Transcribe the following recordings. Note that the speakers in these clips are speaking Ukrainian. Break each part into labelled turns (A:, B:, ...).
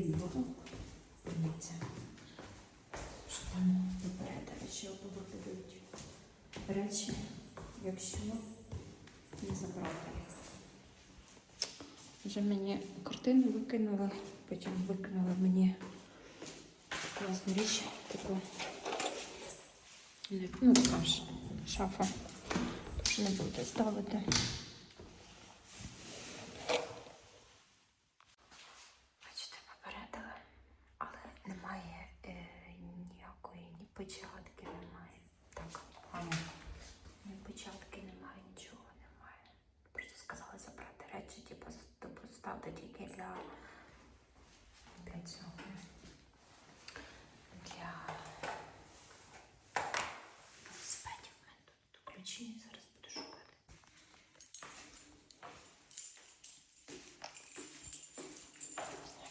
A: підлогу. Дивіться, що там попереду ще повикидають речі, якщо не забрати їх. Вже мені картину викинули, потім викинули мені класну річ, таку ну, така шафа. Не буду ставити. Бачите, попередили, але немає е, ніякої ні печатки немає. Так, Аня, ні печатки немає, нічого немає. Просто сказали забрати речі, типу, з- типу тільки для, для цього. Для велосипедів. Тут ключі, зараз буду шукати.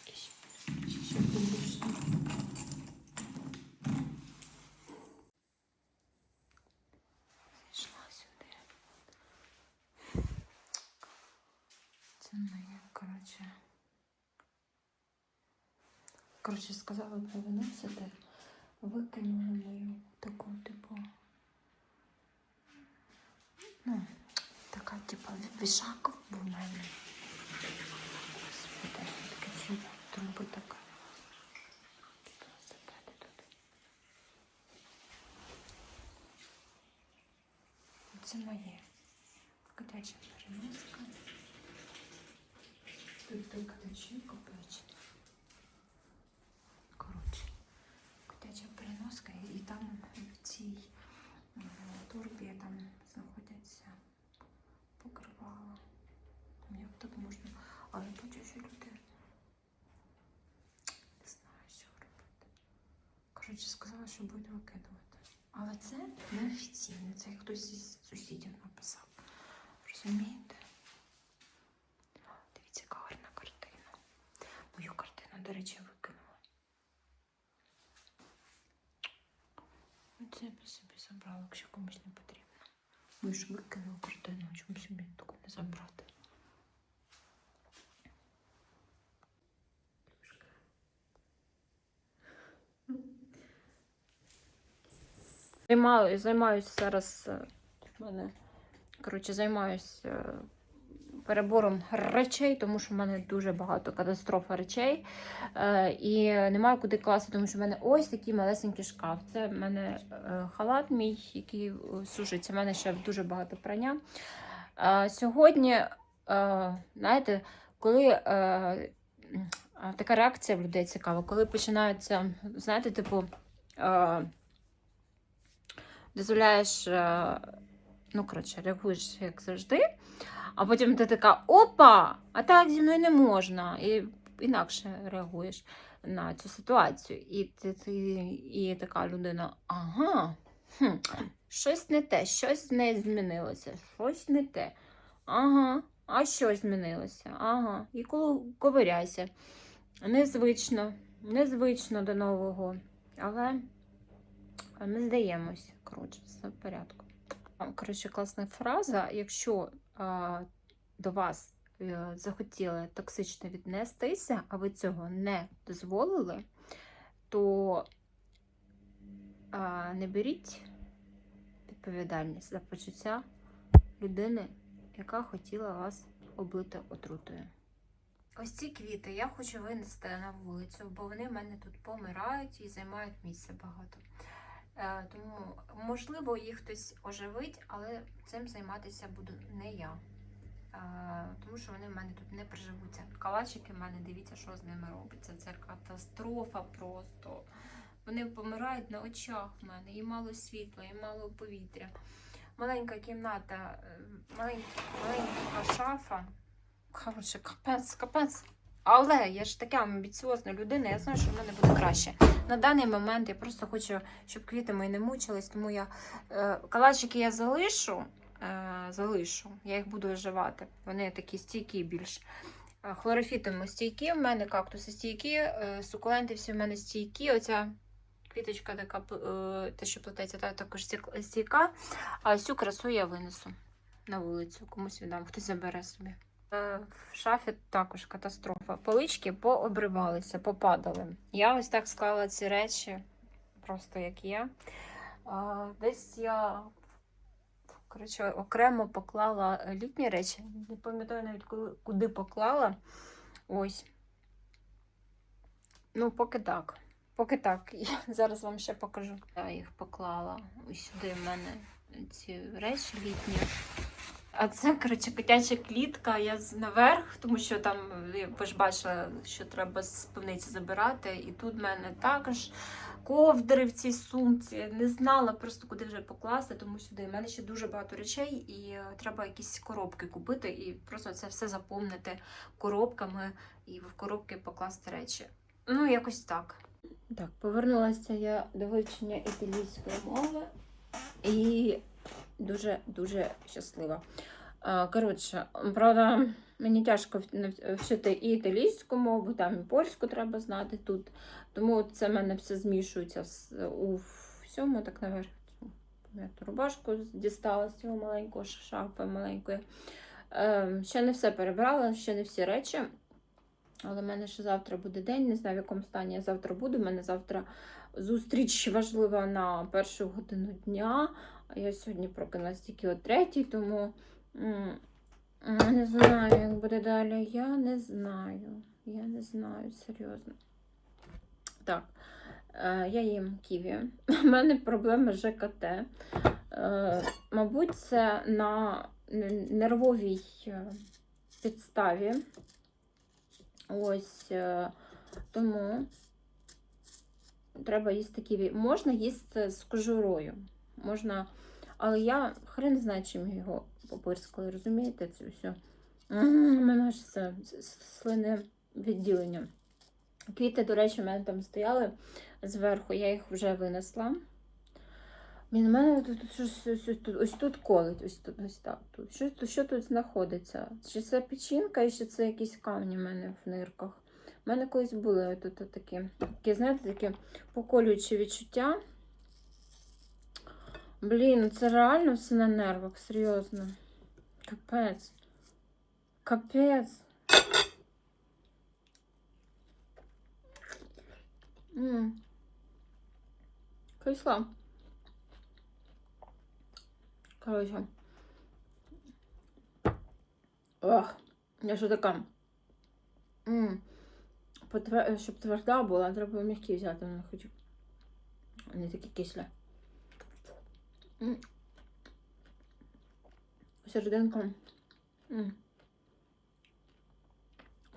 A: Якісь ключі ще подушні. Зайшла сюди. Це моє, коротше. Коротше, сказала про виносити. Викинули мою таку, типу. Ну, така, типу, вішак був мене. Господи, таке чудо. Труби така. Це моє. Котяча переноска. Тут котячий купить. Коротше, котяча переноска, і там в цій м, турбі там знаходяться покривала. Як так можна? Але бачу, що люди не знаю, що робити. Коротше, сказала, що буде викидувати. Але це не офіційно, це хтось із сусідів написав. Розумієте? Дивіться, яка гарна картина. Мою картину, до речі, викинула. Оце я собі забрала, якщо комусь не потрібно. Ми ж викинули картину, чому собі таку не забрати? Займаю, займаюся зараз. е, мене, коротше, займаюся е, перебором речей, тому що в мене дуже багато катастрофа речей. Е, і немає куди класти, тому що в мене ось такий малесенький шкаф. Це в мене е, халат мій, який е, сушиться. В мене ще дуже багато прання. Сьогодні, знаєте, коли. Така реакція в людей цікава, коли починаються, знаєте, типу, дозволяєш, ну, коротше, реагуєш як завжди, а потім ти така опа! А так зі мною не можна. І інакше реагуєш на цю ситуацію. І ти, ти і така людина, ага, хм, щось не те, щось не змінилося, щось не те. Ага, а що змінилося? Ага. І коли ковиряйся. Незвично, незвично до нового, але ми здаємось. Коротше, все в порядку. Коротше, класна фраза. Якщо а, до вас е, захотіли токсично віднестися, а ви цього не дозволили, то а, не беріть відповідальність за почуття людини, яка хотіла вас облити отрутою. Ось ці квіти я хочу винести на вулицю, бо вони в мене тут помирають і займають місце багато. Е, тому, можливо, їх хтось оживить, але цим займатися буду не я. Е, тому що вони в мене тут не приживуться. Калачики в мене, дивіться, що з ними робиться. Це катастрофа просто. Вони помирають на очах в мене. І мало світла, і мало повітря. Маленька кімната, маленька, маленька шафа. Коротше, капець, капець. Але я ж така амбіціозна людина, я знаю, що в мене буде краще. На даний момент я просто хочу, щоб квіти мої не мучились, тому я е, калачики я залишу, е, залишу, я їх буду оживати. Вони такі стійкі більш. Е, Хлорофітами стійкі, в мене кактуси стійкі, е, сукуленти всі в мене стійкі. Оця квіточка така, е, те, що плететься, та також стійка. А цю красу я винесу на вулицю, комусь віддам, хтось забере собі. Е, В шафі також катастрофа. Полички пообривалися, попадали. Я ось так склала ці речі, просто як є. Десь я коротше, окремо поклала літні речі. Не пам'ятаю навіть куди поклала. Ось. Ну, поки так. Поки так. Я зараз вам ще покажу. Я їх поклала. Ось сюди в мене ці речі літні. А це, коротше, котяча клітка. Я наверх, тому що там ви ж бачили, що треба з пивниці забирати. І тут в мене також ковдри в цій сумці. Не знала просто куди вже покласти, тому сюди. У мене ще дуже багато речей, і е, треба якісь коробки купити, і просто це все заповнити коробками і в коробки покласти речі. Ну, якось так. Так, повернулася я до вивчення італійської мови і дуже-дуже щаслива. Коротше, правда, мені тяжко вчити і італійську мову, там і польську треба знати тут. Тому це в мене все змішується у всьому, так наверх. Я ту рубашку дістала з цього маленького шафи маленької. Ем, ще не все перебрала, ще не всі речі. Але в мене ще завтра буде день, не знаю, в якому стані я завтра буду. У мене завтра зустріч важлива на першу годину дня. Я сьогодні прокинулась тільки о третій, тому не знаю, як буде далі. Я не знаю. Я не знаю, серйозно. Так, е, я їм ківі. У мене проблеми з ЖКТ. Е, мабуть, це на нервовій е, підставі. Ось тому треба їсти ківі. Можна їсти з кожурою. Можна, але я хрен знає, чим його попирскали, розумієте, це все. У мене ж це слине відділення. Квіти, до речі, у мене там стояли зверху, я їх вже винесла. Він мене тут, щось ось, ось, тут, ось тут колить, ось тут, ось так. Тут. Що, що тут знаходиться? Чи це печінка, і чи це якісь камні в мене в нирках? У мене колись були тут такі, такі, знаєте, такі поколюючі відчуття. Блін, ну це реально все на нервах, серйозно. Капець. Капець. М. Кисла. Короче. Ох, я що така. М. Потвер... Щоб тверда була, треба м'які взяти, не хочу. Вони такі кислі. М.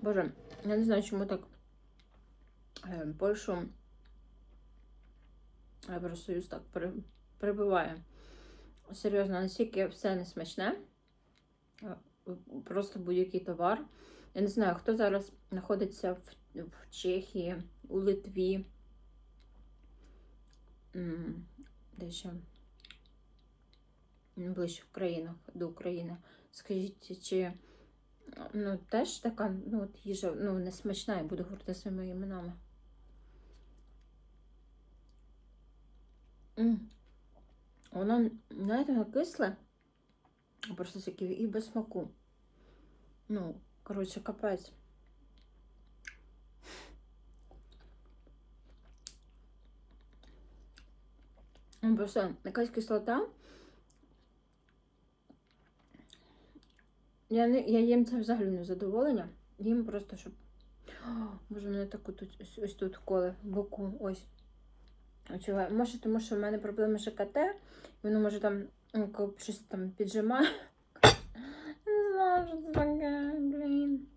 A: Боже, я не знаю, чому так е, Польщу Євросоюз так перебиває. Серйозно, настільки все не смачне. Е, Просто будь-який товар. Я не знаю, хто зараз знаходиться в, в Чехії, у Литві. Де ще? М, Ближче країнах до України. Скажіть, чи ну, теж така ну, от їжа ну, не смачна, я буду говорити своїми іменами. М. Воно, знаєте, кисле, просто таке і без смаку. Ну, коротше, капець. Ну, Просто якась кислота. Я, не, я їм це взагалі не задоволення. Їм просто, щоб. О, Боже, мене так тут, ось, ось тут коле в боку. Ось. Відчуваю. Може, тому що в мене проблеми з ЖКТ, воно може там ну, щось там піджимає. Не знаю, що це таке, блін.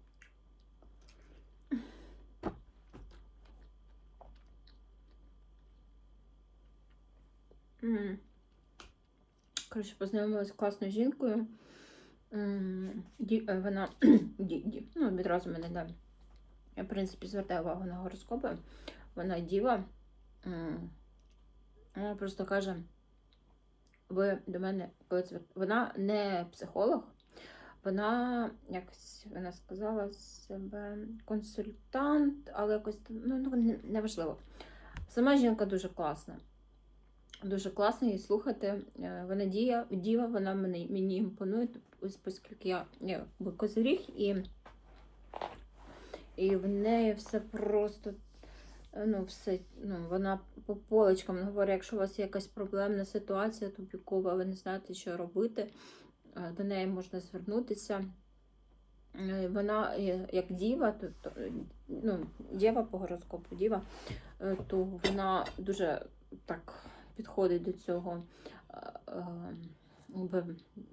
A: Коротше, познайомилася з класною жінкою. Е, Вона ну, відразу мене да. Я, в принципі, звертаю увагу на гороскопи. Вона діва. Вона просто каже: ви до мене, коли це вона не психолог, вона якось вона сказала себе консультант, але якось ну, ну неважливо. Сама жінка дуже класна. Дуже класно її слухати. Е, Вона дія, діва, вона мені, мені імпонує, оскільки я, я козиріг, і, і в неї все просто. Ну, все, ну, вона по полочкам говорить, якщо у вас є якась проблемна ситуація тупікова, ви не знаєте, що робити, е, до неї можна звернутися. Е, Вона як діва, то, то, ну, діва по гороскопу, діва, то вона дуже так підходить до цього, е, е,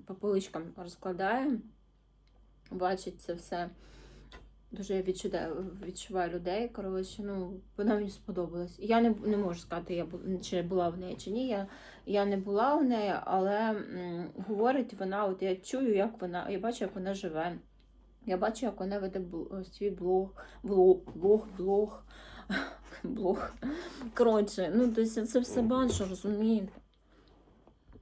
A: по поличкам розкладає, бачить це все. Дуже я відчуваю, відчуваю людей. Коротше, ну, вона мені сподобалась. Я не, не можу сказати, я чи була в неї чи ні. Я, я не була в неї, але м, говорить вона, от я чую, як вона, я бачу, як вона живе. Я бачу, як вона веде свій блог, блог, блог, блог, блог. Коротше, ну, тобто я це все бачу, розумієте.